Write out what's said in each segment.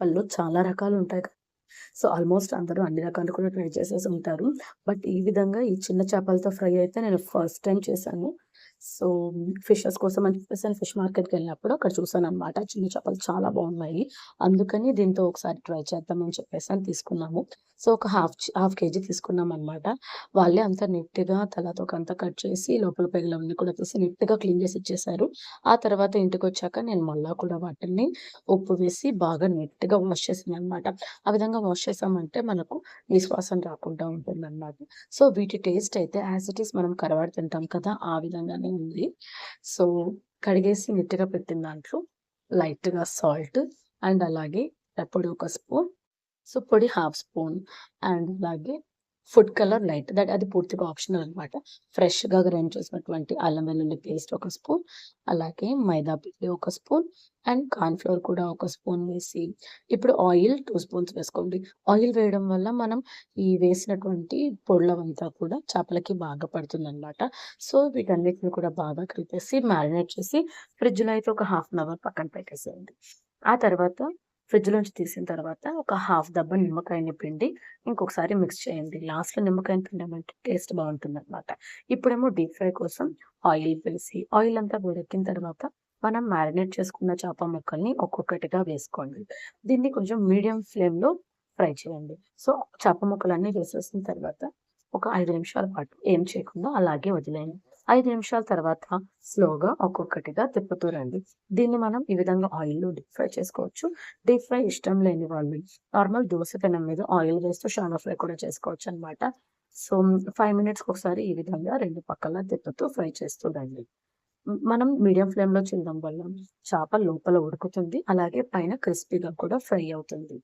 వాళ్ళు చాలా రకాలు ఉంటాయి కదా! సో, ఆల్మోస్ట్ అందరూ అన్ని రకాలు కూడా ట్రై చేసేసి ఉంటారు. బట్ ఈ విధంగా ఈ చిన్న చేపలతో ఫ్రై అయితే నేను ఫస్ట్ టైం చేశాను. సో, ఫిషెస్ కోసం అని చెప్పేసి నేను ఫిష్ మార్కెట్‌కెళ్ళినప్పుడు అక్కడ చూసాను అనమాట చిన్న చేపలు చాలా బాగున్నాయి. అందుకని దీంతో ఒకసారి ట్రై చేద్దామని చెప్పేసి అని తీసుకున్నాము. సో, ఒక హాఫ్ హాఫ్ కేజీ తీసుకున్నాం అనమాట వాళ్ళే అంత నీట్‌గా తల, అంతా కట్ చేసి లోపల పెగలవన్నీ కూడా తీసి నీట్‌గా క్లీన్ చేసి ఇచ్చేసారు ఆ తర్వాత ఇంటికి వచ్చాక నేను మళ్ళా కూడా వాటిని ఉప్పు వేసి బాగా నీట్‌గా వాష్ చేసాను అనమాట ఆ విధంగా వాష్ చేశామంటే మనకు నిశ్వాసం రాకుండా ఉంటుంది అనమాట సో, వీటి టేస్ట్ అయితే యాస్ ఇట్ ఈస్ మనం కరవాడు తింటాం కదా! ఆ విధంగా విధంగానే ఉంది. సో, కడిగేసి నీట్‌గా పెట్టిన దాంట్లో లైట్‌గా సాల్ట్ అండ్ అలాగే పొడి ఒక స్పూన్, సో, పొడి హాఫ్ స్పూన్ అండ్ అలాగే ఫుడ్ కలర్ లైట్ దట్ అది పూర్తిగా ఆప్షనల్ అనమాట. ఫ్రెష్‌గా గ్రైండ్ చేసినటువంటి అల్లం వెల్లుల్లి పేస్ట్ ఒక స్పూన్, అలాగే మైదా పిండి ఒక స్పూన్ అండ్ కార్న్ఫ్లవర్ కూడా ఒక స్పూన్ వేసి ఇప్పుడు ఆయిల్ టూ స్పూన్స్ వేసుకోండి. ఆయిల్ వేయడం వల్ల మనం ఈ వేసినటువంటి పొడులవంతా కూడా చేపలకి బాగా పడుతుంది అనమాట సో, వీటన్నిటిని కూడా బాగా కలిపేసి మ్యారినేట్ చేసి ఫ్రిడ్జ్‌లో అయితే ఒక హాఫ్ అన్ అవర్ పక్కన పెట్టేసేయండి. ఆ తర్వాత ఫ్రిడ్జ్‌లోంచి తీసిన తర్వాత ఒక హాఫ్ దబ్బ నిమ్మకాయని పిండి ఇంకొకసారి మిక్స్ చేయండి. లాస్ట్‌లో నిమ్మకాయని పిండమంటే టేస్ట్ బాగుంటుంది అనమాట ఇప్పుడేమో డీప్ ఫ్రై కోసం ఆయిల్ వేసి ఆయిల్ అంతా వేడెక్కిన తర్వాత మనం మ్యారినేట్ చేసుకున్న చేప ముక్కల్ని ఒక్కొక్కటిగా వేసుకోండి. దీన్ని కొంచెం మీడియం ఫ్లేమ్‌లో ఫ్రై చేయండి. సో, చేప ముక్కలన్నీ వేసేసిన తర్వాత ఒక ఐదు నిమిషాల పాటు ఏం చేయకుండా అలాగే వదిలేయండి. ఐదు నిమిషాల తర్వాత స్లోగా ఒక్కొక్కటిగా తిప్పుతూ రండి. దీన్ని మనం ఈ విధంగా ఆయిల్‌లో డీప్ ఫ్రై చేసుకోవచ్చు. డీప్ ఫ్రై ఇష్టం లేని వాళ్ళు నార్మల్ దోస పెనం మీద ఆయిల్ వేస్తూ షాలో ఫ్రై కూడా చేసుకోవచ్చు అనమాట సో, ఫైవ్ మినిట్స్‌కి ఒకసారి ఈ విధంగా రెండు పక్కల తిప్పుతూ ఫ్రై చేస్తూ రండి. మనం మీడియం ఫ్లేమ్‌లో చేయడం వల్ల చేప లోపల ఉడుకుతుంది. అలాగే పైన క్రిస్పీగా కూడా ఫ్రై అవుతుంది.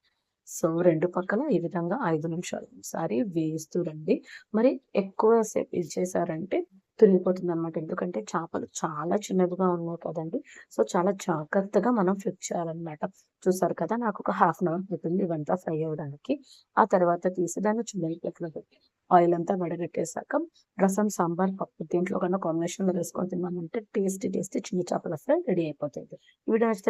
సో, రెండు పక్కల ఈ విధంగా ఐదు నిమిషాలు ఒకసారి వేస్తూ రండి. మరి ఎక్కువ సేపు ఇది చేశారంటే తునిగిపోతుందనమాట. ఎందుకంటే చేపలు చాలా చిన్నవిగా ఉన్నాయి కదండి సో, చాలా జాగ్రత్తగా మనం ఫ్లిప్ చేయాలన్నమాట చూసారు కదా! నాకు ఒక హాఫ్ అన్ అవర్ పట్టింది ఇవంతా ఫ్రై అవ్వడానికి. ఆ తర్వాత తీసి దాన్ని చిన్న ప్లేట్‌లో పెట్టి ఆయిల్ అంతా వడగట్టేశాక రసం, సాంబార్, పప్పు దీంట్లో కన్నా కాంబినేషన్‌లో వేసుకొని తిన్నామంటే టేస్టీ టేస్టీ చిన్న చేపల ఫ్రై రెడీ అయిపోతుంది. వీడియో నచ్చితే